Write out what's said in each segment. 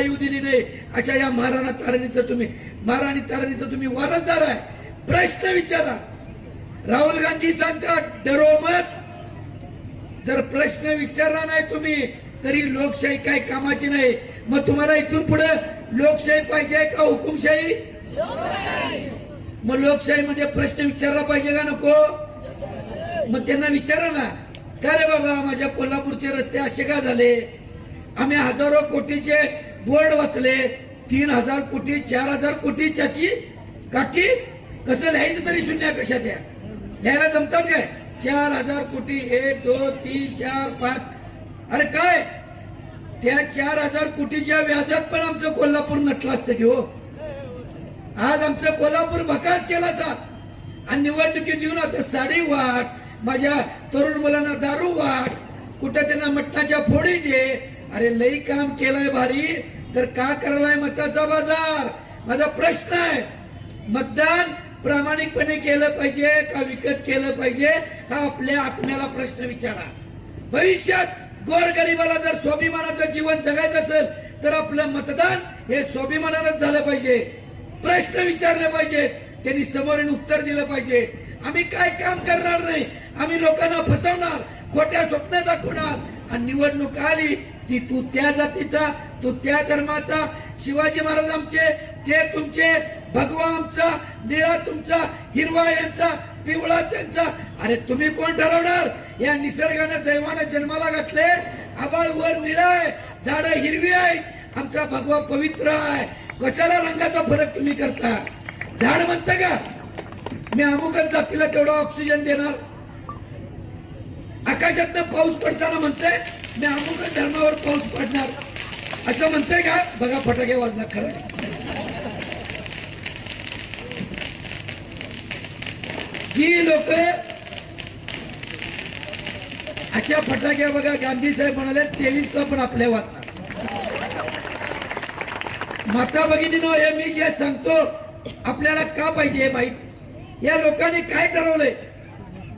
येऊ दिली नाही. अशा या महाराणा तारणीचं तुम्ही महाराणी तारणीचं तुम्ही वारसदार आहे. प्रश्न विचारा. राहुल गांधी सांगतात डरो मत. जर प्रश्न विचारला नाही तुम्ही तरी लोकशाही काय कामाची नाही. मग तुम्हाला इथून पुढे लोकशाही पाहिजे का हुकुमशाही? मग लोकशाहीमध्ये प्रश्न विचारला पाहिजे का नको? मग त्यांना विचारा ना. का रे बाबा माझ्या कोल्हापूरचे रस्ते असे का झाले? आम्ही हजारो कोटीचे बोर्ड वाचले तीन हजार कोटी चार हजार कोटी त्याची. काकी कसं लिहायचं तरी शून्य कशा द्या लिहायला जमतात काय? चार हजार कोटी एक दोन तीन चार पाच. अरे काय? त्या चार हजार कोटीच्या व्याजात पण आमचं कोल्हापूर नटलं असतं की हो. आज आमचं कोल्हापूर भकास केला सा आणि निवडणुकीत येऊन आता साडी वाट माझ्या तरुण मुलांना दारू वाट कुठं त्यांना मटणाच्या फोडी दे. अरे लई काम केलंय भारी. तर का करायलाय मताचा बाजार? माझा प्रश्न आहे. मतदान प्रामाणिकपणे केलं पाहिजे का विकत केलं पाहिजे? हा आपल्या आत्म्याला प्रश्न विचारा. भविष्यात गोरगरिबाला जर स्वाभिमानाचं जीवन जगायचं असेल तर आपलं मतदान हे स्वाभिमानानंच झालं पाहिजे. प्रश्न विचारले पाहिजे. त्यांनी समोर उत्तर दिलं पाहिजे. आम्ही काय काम करणार नाही? आम्ही लोकांना फसवणार खोट्या स्वप्न दाखवणार. आणि निवडणूक आली की तू त्या जातीचा तू त्या धर्माचा शिवाजी महाराज आमचे ते तुमचे भगवा आमचा निळा तुमचा हिरवा यांचा पिवळा त्यांचा. अरे तुम्ही कोण ठरवणार? या निसर्गानं दैवानं जन्माला घातले. आबाळ वर निळा आहे झाड हिरवी आहे आमचा भगवा पवित्र आहे. कशाला रंगाचा फरक तुम्ही करता? झाड म्हणतं का? मी अमुकच जातीला तेवढा ऑक्सिजन देणार. आकाशातनं पाऊस पडताना म्हणतंय मी अमुक धर्मावर पाऊस पडणार. असं म्हणतंय का? बघा फटाके वाजणार खरं. जी लोक अशा फटाक्या बघा गांधी साहेब म्हणाले तेवीस पण आपल्या वाजणार माता भगिनीनो हे मी जे सांगतो आपल्याला का पाहिजे हे माहीत? या लोकांनी काय ठरवलंय?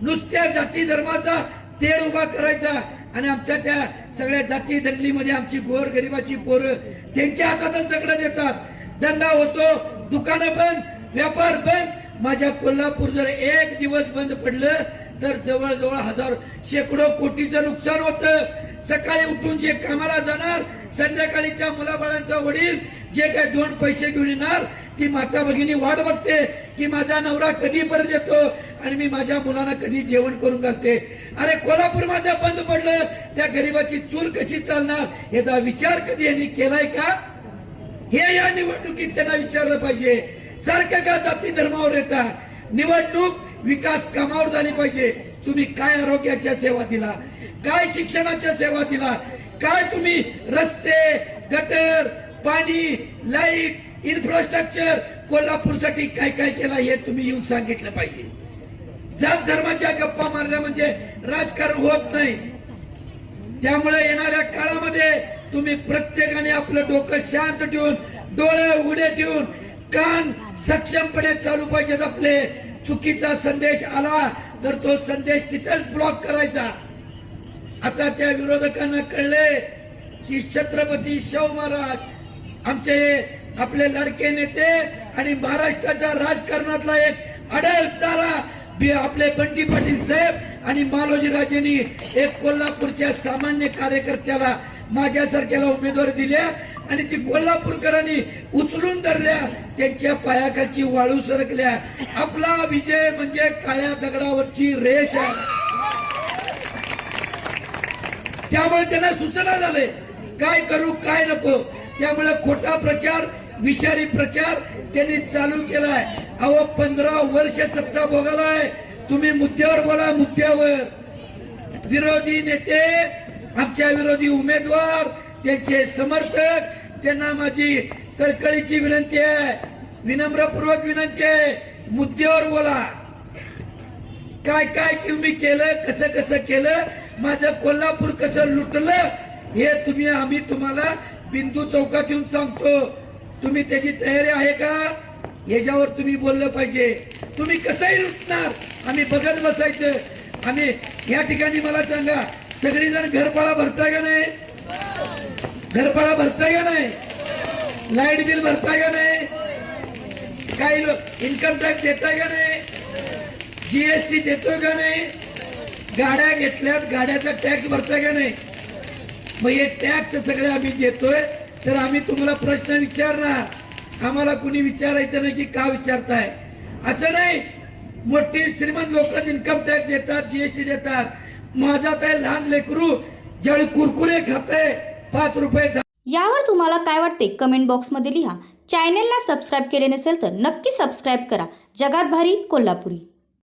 नुसत्या जाती धर्माचा तेढ उभा करायचा. आणि आमच्या त्या सगळ्या जाती दंगलीमध्ये आमची गोर गरिबाची पोरं त्यांच्या हातातच दगड देतात. दंगा होतो दुकानं बंद व्यापार बंद. माझ्या कोल्हापूर जर एक दिवस बंद पडलं तर जवळजवळ हजार शेकडो कोटीचं नुकसान होतं. सकाळी उठून जे कामाला जाणार संध्याकाळी त्या मुलाबाळांचा वडील जे काय दोन पैसे घेऊन येणार ती माता भगिनी वाट बघते की माझा नवरा कधी परत येतो? आणि मी माझ्या मुलांना कधी जेवण करून घालते? अरे कोल्हापूर माझं बंद पडलं. त्या गरीबाची चूल कशी चालणार? याचा विचार कधी यांनी केलाय का? हे या निवडणुकीत त्यांना विचारलं पाहिजे. सारखं का जाती धर्मावर येतात? निवडणूक विकास कामावर झाली पाहिजे. तुम्ही काय आरोग्याच्या सेवा दिला? काय शिक्षणाच्या सेवा दिला? काय तुम्ही रस्ते गटर पाणी लाइट इन्फ्रास्ट्रक्चर कोल्हापूरसाठी काय काय केला हे तुम्ही येऊन सांगितलं पाहिजे. जात धर्माच्या गप्पा मारल्या म्हणजे राजकारण होत नाही. त्यामुळे येणाऱ्या काळामध्ये तुम्ही प्रत्येकाने आपलं डोकं शांत ठेवून डोळे उघडे ठेवून कान सक्षमपणे चालू पाहिजेत आपले. चुकीचा संदेश आला तर तो संदेश तिथेच ब्लॉक करायचा. आता त्या विरोधकांना कळले की छत्रपती शाहू महाराज आमचे आपले लडके नेते आणि महाराष्ट्राच्या राजकारणातला एक अडल तारा आपले बंटी पाटील साहेब आणि मालोजी राजेंनी एक कोल्हापूरच्या सामान्य कार्यकर्त्याला माझ्यासारख्याला उमेदवार दिल्या आणि ती कोल्हापूरकरांनी उचलून धरल्या त्यांच्या पायाखालची वाळू सरकल्या. आपला विजय म्हणजे काळ्या दगडावरची रेष आहे. त्यामुळे त्यांना सूचना झाले काय करू काय नको? त्यामुळे खोटा प्रचार विषारी प्रचार त्यांनी चालू केलाय. अहो पंधरा वर्ष सत्ता भोगालाय. तुम्ही मुद्द्यावर बोला मुद्द्यावर. विरोधी नेते आमच्या विरोधी उमेदवार त्यांचे समर्थक त्यांना माझी कळकळीची विनंती आहे. विनम्रपूर्वक विनंती आहे. मुद्द्यावर बोला. काय काय तुम्ही केलं कसं कसं केलं माझं कोल्हापूर कसं लुटलं हे तुम्ही आम्ही तुम्हाला बिंदू चौकात येऊन सांगतो. तुम्ही त्याची तयारी आहे का? याच्यावर तुम्ही बोललं पाहिजे. तुम्ही कसंही लुटणार आम्ही बघत बसायचं. आम्ही या ठिकाणी मला सांगा सगळेजण घरपाळा भरताय का नाही? घरपाळा भरताय का नाही? लाइट बिल भरताय का नाही? काही लोक इन्कम टॅक्स देताय का नाही? जीएसटी देतोय का नाही? गाड्या घेतल्यात गाड्याचा टॅक्स भरताय का नाही? मग हे टॅक्स सगळे आम्ही देतोय तर आम्ही तुम्हाला प्रश्न विचारणार. आम्हाला कुणी विचारायचं नाही की का विचारताय. असं नाही मोठे श्रीमंत लोक इन्कम टॅक्स देतात जीएसटी देतात. माझा काय लहान लेकरू ज्यावेळी कुरकुरे खाते पाच रुपये यावर तुम्हाला काय वाटते? कमेंट बॉक्समध्ये लिहा. चॅनेलला सबस्क्राईब केले नसेल तर नक्की सबस्क्राईब करा. जगात भारी कोल्हापुरी.